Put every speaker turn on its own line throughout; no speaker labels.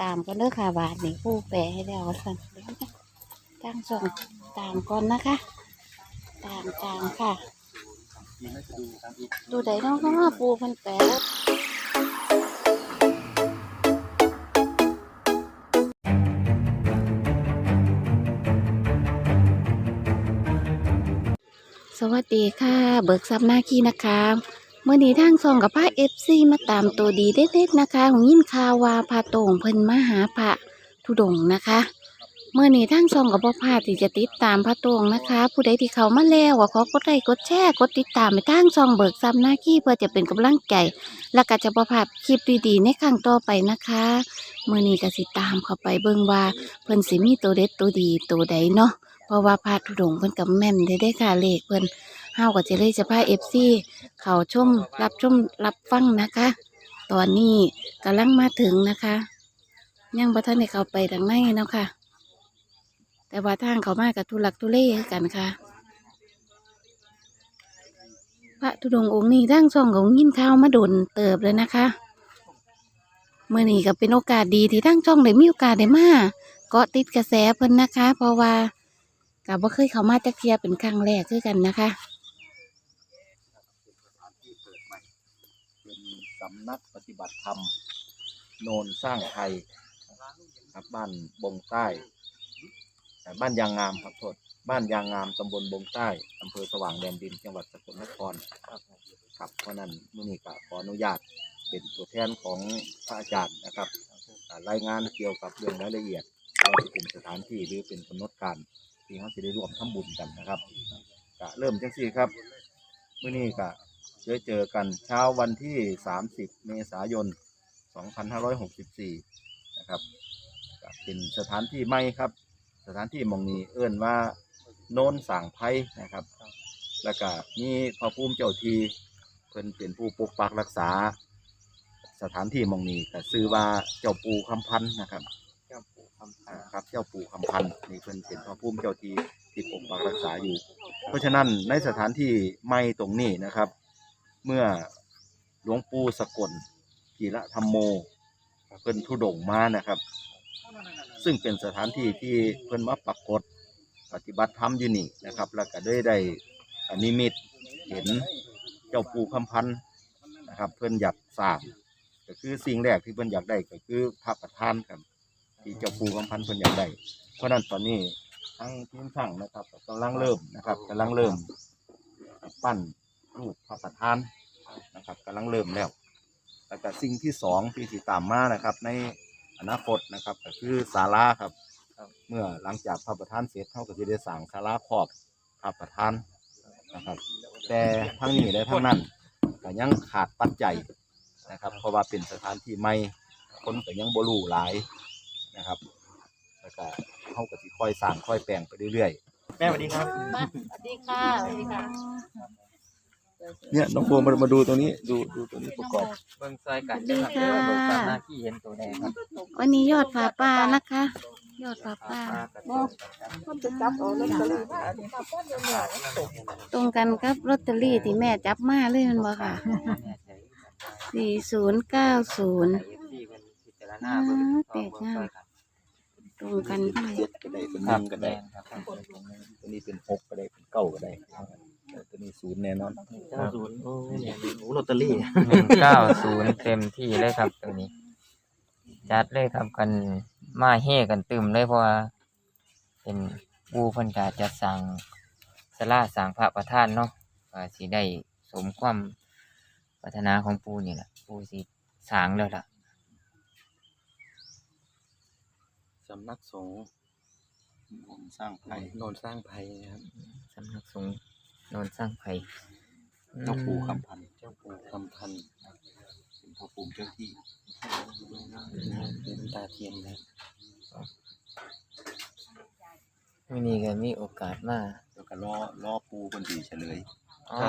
ตามกันเด้อค่ะบาทนี่ผู้แปลให้แล้วสั่นเดี๋ยวนะจ้งส่งตามก่อนนะคะ ตามตามค่ะ ดูได้น้องปูเพันแปลสวัสดีค่ะ เบิกซับหน้าขี้นะคะ มื่อนี้ทางซองกับพระเอฟซีมาตามตัวดีเด็ดๆนะคะของยินข่าวาพระโต่งเพิ่นมาหาพระธุดงค์นะคะเมื่อนี้ทางซองกับพ่พาดที่จะติดตามพระโต่งนะคะ ผู้ใดที่เขามาแล้วก็ขอกดไลค์กดแชร์กดติดตามไปทางซองเบิกซับหน้าขี้เพื่อจะเป็นกำลังใจและก็จะประพาดคลิปดีๆในครั้งต่อไปนะคะเมื่อนี้ก็สิตามเข้าไปเบิ่งว่าเพิ่นสิมีตัวเด็ดตัวดีตัวใดเนาะเพราะว่าพระธุดงค์เพิ่นกับแม่นได้ได้ค่ะเลขเพิ่น เฮาก็จเลยจะพา FC เขาชมรับชมรับฟังนะคะ ตอนนี้กำลังมาถึงนะคะ ยังบ่ทันได้เข้าไปทางในเนาะค่ะ แต่ว่าทางเขามากับทุลักทุเลกันค่ะ พระธุดงค์องค์นี้ทั้งสองของยินข่าวมาโดนเติบเลยนะคะเมื่อนี้ก็เป็นโอกาสดีที่ทั้งช่องได้มีโอกาสได้มาเกาะติดกระแสเพิ่นนะคะ เพราะว่ากับว่าเคยเข้ามาจักเทียเป็นครั้งแรกคือกันนะคะ
นสำนักปฏิบัติธรรม โนนสร้างไทยครับบ้านบงใต้ บ้านยางงามครับโทษบ้านยางงามตำบลบงใต้อำเภอสว่างแดนดินจังหวัดสกลนครครับเพราะนั้นมื่อนี้ก็ขออนุญาตเป็นตัวแทนของพระอาจารย์นะครับรายงานเกี่ยวกับเรื่องรายละเอียดว่าจะเป็นสถานที่หรือเป็นกำหนดการที่เขาจะได้ร่วมทำบุญกันนะครับก็เริ่มจังสี่ครับมื่อนี้ก็ เจอเจอกันเช้าวันที่ 30 เมษายน 2564 นะครับก็เป็นสถานที่ใหม่ครับ สถานที่หมองนี้เอื้นว่าโน้นสร้างไพ่นะครับ แล้วก็มีพระภูมิเจ้าทีเพิ่นเป็นผู้ปกปักรักษา สถานที่หมองนี้ก็ชื่อว่าเจ้าปู่คำพันธ์นะครับ เจ้าปู่คำพันธ์ครับ เจ้าปู่คำพันธ์นี่เพิ่นเป็นพระภูมิเจ้าทีที่ปกปักรักษาอยู่ เพราะฉะนั้นในสถานที่ใหม่ตรงนี้นะครับ เมื่อหลวงปู่สกลกีระธรรมโม เพิ่นทุดงค์มานะครับ ซึ่งเป็นสถานที่ที่เพิ่นมาปรากฏปฏิบัติธรรมอยู่นี่นะครับ แล้วก็ได้ได้อนิมิตเห็นเจ้าปู่คำพันธ์นะครับ เพิ่นอยากสร้างก็คือสิ่งแรกที่เพิ่นอยากได้ก็คือพระประธานครับ ที่เจ้าปู่คำพันธ์เพิ่นอยากได้ เพราะนั้นตอนนี้ทั้งทีมช่างนะครับก็กำลังเริ่มนะครับกำลังเริ่ม ปั้นรูปพระประธาน นะครับกำลังเริ่มแล้วแล้วก็สิ่งที่สองที่สิตามมานะครับ ในอนาคตนะครับ ก็คือศาลาครับ เมื่อหลังจากพระประธานเสร็จเขาก็จะได้สั่งศาลาครอบพระประธานนะครับ แต่ทั้งนี้และทั้งนั้นก็ยังขาดปัจจัยนะครับ เพราะว่าเป็นสถานที่ใหม่คนก็ยังบ่รู้หลายนะครับแล้วก็เขาก็สิค่อยสร้างค่อยแปลงไปเรื่อยๆ แม่สวัสดีครับ
สวัสดีค่ะ สวัสดีค่ะ
เนี่ยน้องโบมามาดูตรงนี้ดูดูตัวนี้ประกอบ
เบิ่งซอยกันเด้อครับเด้อเบิ่งตามหน้าที่เห็นตัวแดงครับ
วันนี้ยอดผาป่านะคะ ยอดผาป่า
มันจะจับเอาลอตเตอรี่มา
ตรงกันกับลอตเตอรี่ที่แม่จับมาเลยแมันบ่ค่ะสี่ศูนย์เก้าศูนย์ตรงกันด้วย
เจ็ดก็ได้เป็นห
ครั
นึ่
บ
งก็
แด
ได้
งครับ
ตัวนี้เป็นหกก็ได้เป็นเก้าก็ได้แต่ตัวนี้ศูนย์แน่นอน
เก้าศูนย์โอ้ย
โอ้ลอตเตอรี่
หนึ่งเก้าศูนย์เต็มที่เลยครับตัวนี้ จัดเลยครับกันมาเฮกันตึมเลยเพราะว่าเป็นปูเพันกาจะสั่งสลาสั่งพระประธานเนาะว่าสิได้สมความปรารถนาของปูนี่แหละปูสิสร้างแล้วล่ะ
สำนักสงฆ์สร้างไผ่นนสร้างไผ่นะครับ
สำนักสงฆ์ โนนสร้างไผ่
เจ้าปู่คำพันธ์เจ้าปู่คำพันธ์เป็นพ่อปู่เจ้าที่เป็นตาเทียนนะ
วันนี้ก็มีโอกาสมา
แล้วก็ล้อล้อปูคนดีเฉลย
อ๋อ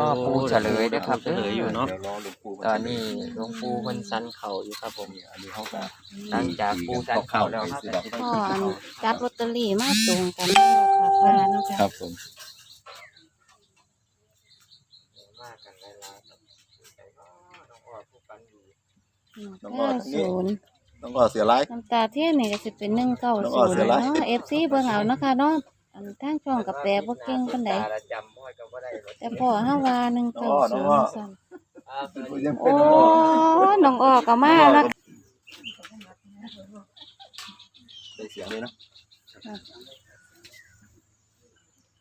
รอปูเฉลยเด้อครับ
เฉลยอยู่เนาะเดี๋ยวรอหลวงปู่
ตอนนี้หลวงปู่เพิ่นสันเข่าอยู่ครับผม
อันนี้เขาก็
หลังจากปูสันเข่าแล้วครับ
พ่ออันจับลอตเตอรี่มาตรงกันยอดผาป่าเนาะ
ค
ค่ะ
รับผม
มากันหลายๆครับน้องอ้อผู้กันดี
เก้าศูนย์
ต้องก็เสียร้าย
น้ำตาเทียนนี่ก็สิเป็นหนึ่งเก้า
แล้ว
ศู
ก็
นย์
เสียหลาย
เนาะเอฟซีเบิ่งเอาเนาะค่ะเนาะอันทางช่องกับแปรบ่เก่งปานใด
ตาละจำบ่อยก็บ่ได้หรอก
แต่พอห้าว่าหนึ่งเก้าศูนย์สั่น
อ่า
ยัง
โอ้
เป็นน้อง
น้องออกก็มาแล้ว
ได้เสียงเลยเนาะ ค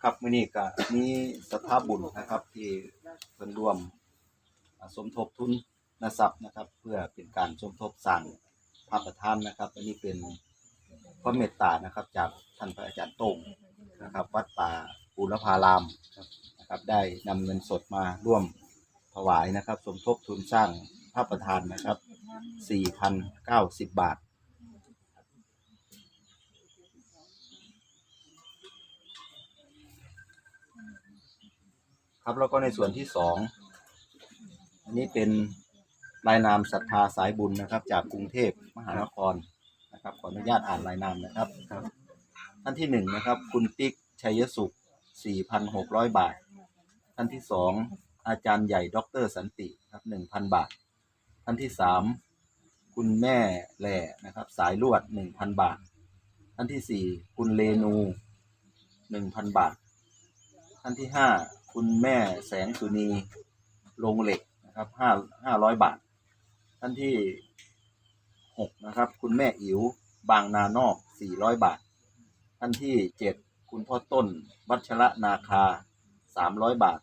ครับมื้อนี้ก็มีสภาพบุญนะครับ ที่เพิ่นร่วมสมทบทุนทรัพย์นะครับ เพื่อเป็นการสมทบสร้างพระประธานนะครับอันนี้เป็นความเมตตานะครับ จากท่านพระอาจารย์โต้งนะครับ วัดป่าปูรพารามนะครับ ได้นำเงินสดมาร่วมถวายนะครับ สมทบทุนสร้างพระประธานนะครับ4,090 บาท ครับ แล้วก็ในส่วนที่สองอันนี้เป็นรายนามศรัทธาสายบุญนะครับ จากกรุงเทพมหานครนะครับ ขออนุญาตอ่านรายนามนะครับครับ ท่านที่หนึ่งนะครับ คุณติ๊กชัยสุข 4,600 บาท ท่านที่สองอาจารย์ใหญ่ดรสันติครับ 1,000 บาท ท่านที่สามคุณแม่แหล่นะครับ สายลวด 1,000 บาท ท่านที่สี่คุณเลนู 1,000 บาท ท่านที่ห้า คุณแม่แสงสุนีโรงเหล็กนะครับห้าห้าร้อยบาท ท่านที่หกนะครับ คุณแม่อิ๋วบางนานอกสี่ร้อยบาท ท่านที่เจ็ดคุณพ่อต้น วัชระนาคาสามร้อยบาท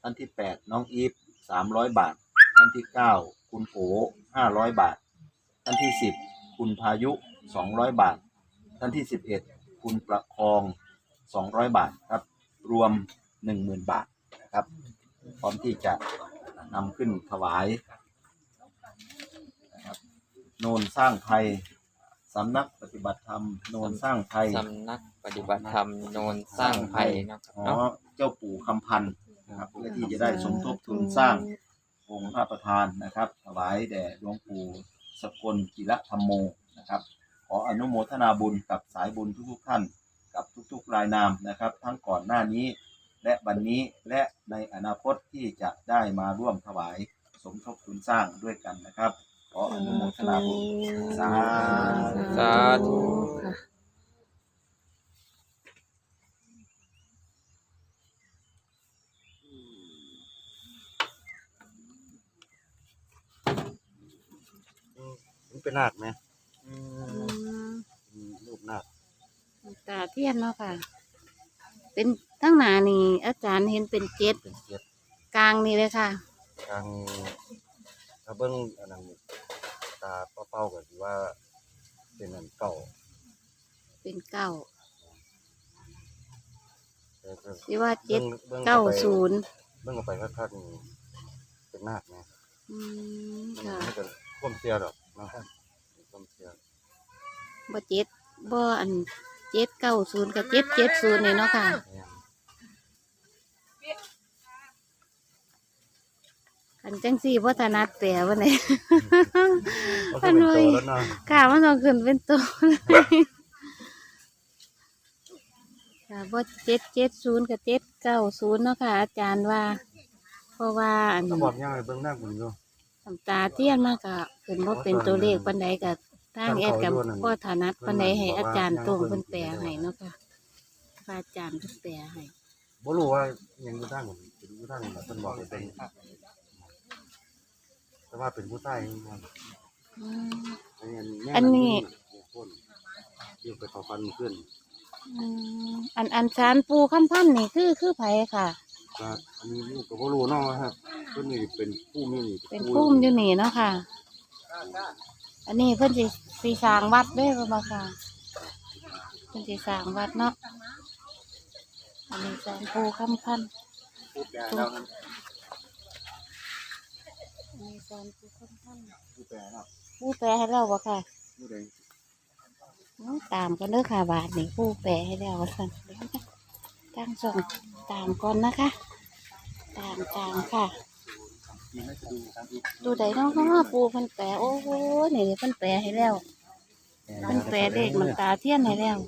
ท่านที่แปดน้องอีฟสามร้อยบาท ท่านที่เก้าคุณโอห้าร้อยบาท ท่านที่สิบคุณพายุสองร้อยบาท ท่านที่สิบเอ็ดคุณประคองสองร้อยบาทครับ รวม หนึ่งหมื่นบาทนะครับ พร้อมที่จะนำขึ้นถวายนะครับโนนสร้างไทยสำนักปฏิบัติธรรมโนนสร้างไทย
สำนักปฏิบัติธรรมโนนสร้างไผ่เนาะครับ
อ๋อ
เนาะ
เจ้าปู่คำพันธ์นะครับเพื่อที่จะได้สมทบทุนสร้างองค์พระประธานนะครับ ถวายแด่หลวงปู่สกลกิระธรรมโมนะครับ ขออนุโมทนาบุญกับสายบุญทุกๆท่าน กับทุกๆรายนามนะครับ ทั้งก่อนหน้านี้ และบันนี้และในอนาคตที่จะได้มาร่วมถวายสมทบทุนสร้างด้วยกันนะครับ ขออนุโมทนาบุญสาธุ
สาธุ
ค่ะ
มันเป็นนาดไหมรูปนาด
ตาเทียนเนาะค่ะ เป็น ทั้งหนานี่อาจารย์เห็นเป็นเจ็ด
เป็นเจ็ด
กลางนี่เลยค่ะ
ทางถ้าเบิ้งอันนั้นตาเป้าๆก็คือว่า เป็นอันเก่า
เป็นเก้า
แต่ก็
ที่ว่าเจ็ด
บิ่ง
เก้า
บิ่ง
ศูนย์
เบิ้งเข้าไปคักๆนี่เป็นนาดไหม
อืม
มัน
ค่ะ
ไม่เป็นความเสียดอกนะครับความเสีย
บ่เจ็ดบ่อันเจ็ดเก้าศูนย์กับเจ็ดเจ็ดศูนย์นี่เนาะค่ะ
เนี่
อันจังสี่พ่ถนัดแปลว่าไหน
ก็คือเป็นโตแล้วเนาะ
ค่ะมันต้องขึ้นเป็นตัวค่ะบ่เจ็ดเจ็ดศูนย์กับเจ็ดเก้าศูนย์เนาะค่ะ อาจารย์ว่า เพราะว่าอัน
ก็บอกย่างไปเบิ้งหน้าคุณอยู่
น้ำตาเทียนมากะขึ้นบ่เป็นตัวเลขปันใดกับทางแอดกับพ่อถนัดปันใดให้อาจารย์ตรงเพิ่นแปลให้เนาะค่ะพระอาจารย์เพิ่นแปลให้
บ่รู้ว่ายังอยู่ทางผมเป็นผู้ทางแบบต้นบอกให้เป็น แต่ว่าเป็นผู้ใต้ครับ
อืม
อันนี้
อันนี้
คนอยู่ไปขอฟันขึ้น
อืมอันอันสารปูคำพันธุ์นี่คือคือไผค่ะ
ก็อันนี้ลูกก็บ่รู้เนาะครับเพิ่นนี่เป็นผู้มีนี่
เป็นพุ่มอยู่นี่เนาะค่ะ อันนี้เพิ่นสิสิสร้างวัดเด้อบ่ค่ะเพิ่นสิสร้างวัดเนาะ อันนี้สารปูคำพันธุ์
ผู้แปลแล้วนะ
อั นนี้สารปูคำพันธุ์
ผู้แปลแล้ว
ผู้แปลให้เราบ่ค่ะ
ผู้ใด
น้องตามกันเด้อค่ะบาทนี่ผู้แปลให้แล้วว่าซั่นเดี๋ยวนะตั้งส่งตามก่อนนะคะ ตามตามค่ะ
ที่ไม่จะดูทางอีก
ดูใดน้องเขาปูเพิ่นแปลโอ้โหนี่เพิ่นแปลให้แล้วเพิ่นแปลเลขมันตาเทียนให้แล้ว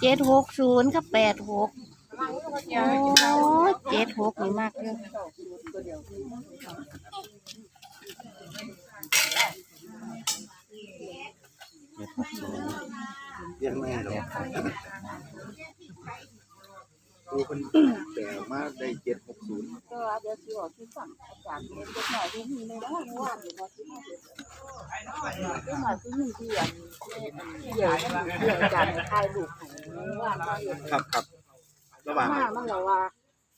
เจ็ดหกศูนย์กับแปดหกโอ้เจ็ดหกนี่มากเลย
เจ็ดหกศูนย์เรียกไม่หรอก
ปูเพิ่นแปลมาได้เจ็ดหกศูนย์
ก็เดี๋ยวสิบอกที่สั่งอาจารย์เรียนเล็กหน่อยที่มีในบ้านเมื่อวานอยู่ว่าที่มาเด็กเรื่องหมายที่มีที่อันที่ใหญ่ที่อาจารย์ถ่ายรูปของเมื่อวานมาเห็น
ครับครับระหว่าง
มามันเราว่า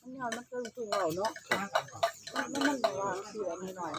มันยอดมันเกินถึงเราเนาะมันมันเราว่าเสียนิดหน่อย